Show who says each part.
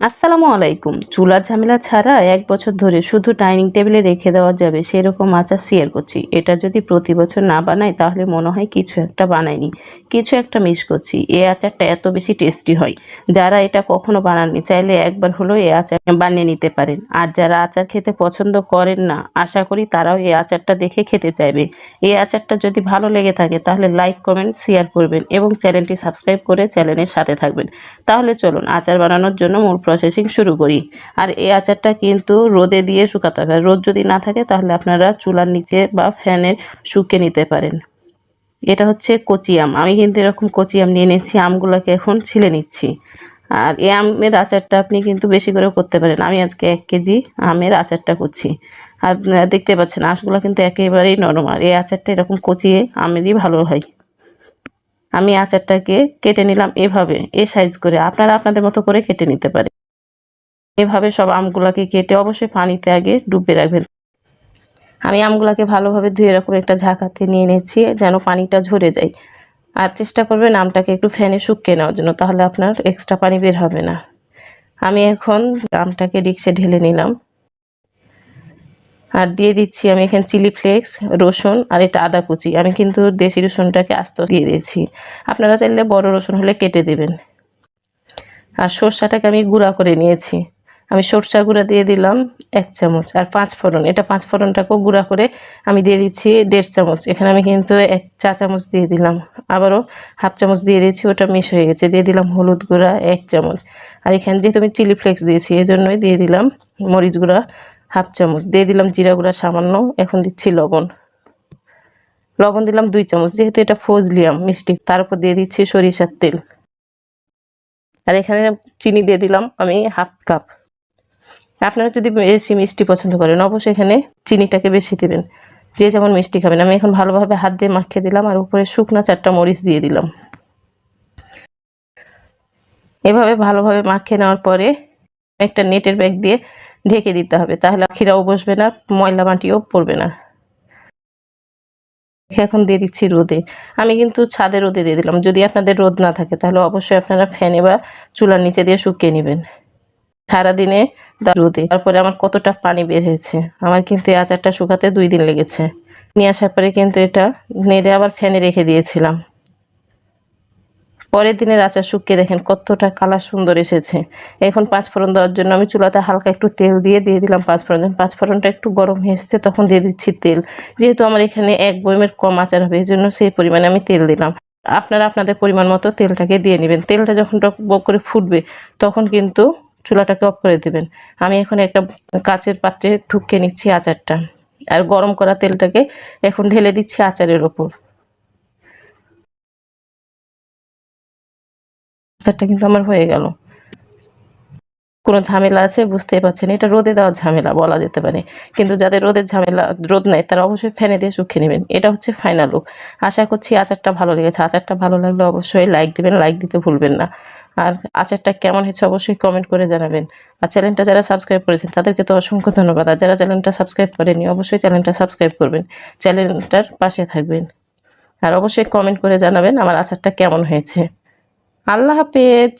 Speaker 1: আসসালামু আলাইকুম। চুলার ঝামেলা ছাড়া এক বছর ধরে শুধু ডাইনিং টেবিলে রেখে দেওয়া যাবে সেরকম আচার শেয়ার করছি। এটা যদি প্রতি বছর না বানাই তাহলে মনে হয় কিছু একটা বানাইনি। কিছু একটা মিস করছি। এই আচারটা এত বেশি টেস্টি হয়। যারা এটা কখনো বানাননি, চাইলে একবার হলেও এই আচার বানিয়ে নিতে পারেন। আর যারা আচার খেতে পছন্দ করেন না, আশা করি তারাও এই আচারটা দেখে খেতে চাইবে। এই আচারটা যদি ভালো লেগে থাকে তাহলে লাইক, কমেন্ট শেয়ার করবেন এবং চ্যানেলটি সাবস্ক্রাইব করে চ্যানেলের সাথে থাকবেন। তাহলে চলুন আচার বানানোর জন্য মূল প্রসেসিং শুরু করি। আর এই আচারটা কিন্তু রোদে দিয়ে শুকাতে হবে। রোদ যদি না থাকে, তাহলে আপনারা চুলার নিচে বা ফ্যানের শুকিয়ে নিতে পারেন। এটা হচ্ছে কচি আম। আমি কিন্তু এরকম কচি আম নিয়ে নিচ্ছি আমগুলোকে এখন ছিলে নিচ্ছি। আর এই আমের আচারটা আপনি কিন্তু বেশি করে করতে পারেন। আমি আজকে এক কেজি আমের আচারটা করছি। আর দেখতে পাচ্ছেন, আঁশগুলো কিন্তু একেবারেই নরম। আর এই আচারটা এরকম কচিয়ে আমেরই ভালো হয়। আমি আচারটাকে কেটে নিলাম এভাবে, এ সাইজ করে। আপনারা আপনাদের মতো করে কেটে নিতে পারেন। এভাবে সব আমগুলাকে কেটে অবশ্যই পানিতে আগে ডুবিয়ে রাখবেন। আমি আমগুলাকে ভালোভাবে ধুয়ে এরকম একটা ঝাঁকাতে নিয়ে নিচ্ছি যেন পানিটা ঝরে যায়। আর চেষ্টা করবেন আমটাকে একটু ফ্যানে শুকিয়ে নেওয়ার জন্য, তাহলে আপনার এক্সট্রা পানি বের হবে না। আমি এখন আমটাকে রিক্সে ঢেলে নিলাম। আর দিয়ে দিচ্ছি আমি এখানে চিলি ফ্লেক্স, রসুন আর এটা আদা কুচি। আমি কিন্তু দেশি রসুনটাকে আস্ত দিয়ে দিয়েছি। আপনারা চাইলে বড় রসুন হলে কেটে দেবেন। আর সর্ষাটাকে আমি গুঁড়া করে নিয়েছি। আমি সরষা গুঁড়া দিয়ে দিলাম এক চামচ আর পাঁচ ফোড়ন। এটা পাঁচ ফোড়নটাকেও গুঁড়া করে আমি দিয়ে দিচ্ছি দেড় চামচ। এখানে আমি কিন্তু এক চা চামচ দিয়ে দিলাম। আবারও হাফ চামচ দিয়ে দিয়েছি, ওটা মিশ হয়ে গেছে। দিয়ে দিলাম হলুদ গুঁড়া এক চামচ। আর এখানে যেহেতু আমি চিলি ফ্লেক্স দিয়েছি এই জন্যই দিয়ে দিলাম মরিচ গুঁড়া হাফ চামচ। দিয়ে দিলাম জিরা গুঁড়া সামান্য, এখন দিচ্ছি লবণ। লবণ দিলাম দুই চামচ, যেহেতু এটা ফজলিয়াম মিষ্টি, তার উপর দিয়ে দিচ্ছি সরিষার তেল। আর এখানে চিনি দিয়ে দিলাম আমি হাফ কাপ। আপনারা যদি বেশি মিষ্টি পছন্দ করেন, অবশ্যই এখানে চিনিটাকে বেশি দেবেন। যে যেমন মিষ্টি খাবেন। আমি এখন ভালোভাবে হাত দিয়ে মাখিয়ে দিলাম আর উপরে শুকনা চারটা মরিচ দিয়ে দিলাম। এভাবে ভালোভাবে মাখিয়ে নেওয়ার পরে একটা নেটের ব্যাগ দিয়ে ঢেকে দিতে হবে। তাহলে আখিরাও বসবে না, ময়লা মাটিও পড়বে না। এখন দিয়ে দিচ্ছি রোদে। আমি কিন্তু ছাদে রোদে দিয়ে দিলাম। যদি আপনাদের রোদ না থাকে, তাহলে অবশ্যই আপনারা ফ্যানে বা চুলার নিচে দিয়ে শুকিয়ে নেবেন। সারাদিনে রোদে। তারপরে আমার কতটা পানি বের হয়েছে। আমার কিন্তু এই আচারটা শুকাতে দুই দিন লেগেছে। নিয়ে আসার পরে কিন্তু এটা নেড়ে আবার ফ্যানে রেখে দিয়েছিলাম। পরের দিনের আচার শুকিয়ে দেখেন কতটা কালার সুন্দর এসেছে। এখন পাঁচ ফোড়ন দেওয়ার জন্য আমি চুলাতে হালকা একটু তেল দিয়ে দিয়ে দিলাম পাঁচ ফোড়ন পাঁচ ফোড়নটা একটু গরম হয়ে এসেছে তখন দিয়ে দিচ্ছি তেল। যেহেতু আমার এখানে এক বয়মের কম আচার হবে, এই জন্য সেই পরিমাণে আমি তেল দিলাম। আপনারা আপনাদের পরিমাণ মতো তেলটাকে দিয়ে নেবেন। তেলটা যখন টক করে ফুটবে, তখন কিন্তু চুলাটাকে অফ করে দেবেন। আমি এখন একটা কাচের পাত্রে ঢুকিয়ে নিচ্ছি আচারটা। আর গরম করা তেলটাকে এখন ঢেলে দিচ্ছি আচারের ওপর। আচারটা কিন্তু আমার হয়ে গেল। কোনো ঝামেলা আছে? বুঝতেই পারছেন? এটা রোদে দেওয়ার ঝামেলা বলা যেতে পারে। কিন্তু যাদের রোদের ঝামেলা, রোদ নেই, তারা অবশ্যই ফ্যানে দিয়ে শুকিয়ে নেবেন। এটা হচ্ছে ফাইনাল লুক আশা করছি আচারটা ভালো লেগেছে। আচারটা ভালো লাগলে অবশ্যই লাইক দিবেন। লাইক দিতে ভুলবেন না। আর আচারটা কেমন হয়েছে অবশ্যই কমেন্ট করে জানাবেন। আর চ্যানেলটা যারা সাবস্ক্রাইব করেছেন, তাদেরকে তো অসংখ্য ধন্যবাদ। আর যারা চ্যানেলটা সাবস্ক্রাইব করেনি অবশ্যই চ্যানেলটা সাবস্ক্রাইব করবেন। চ্যানেলটার পাশে থাকবেন। আর অবশ্যই কমেন্ট করে জানাবেন আমার আচারটা কেমন হয়েছে। আল্লাহ হাফেজ।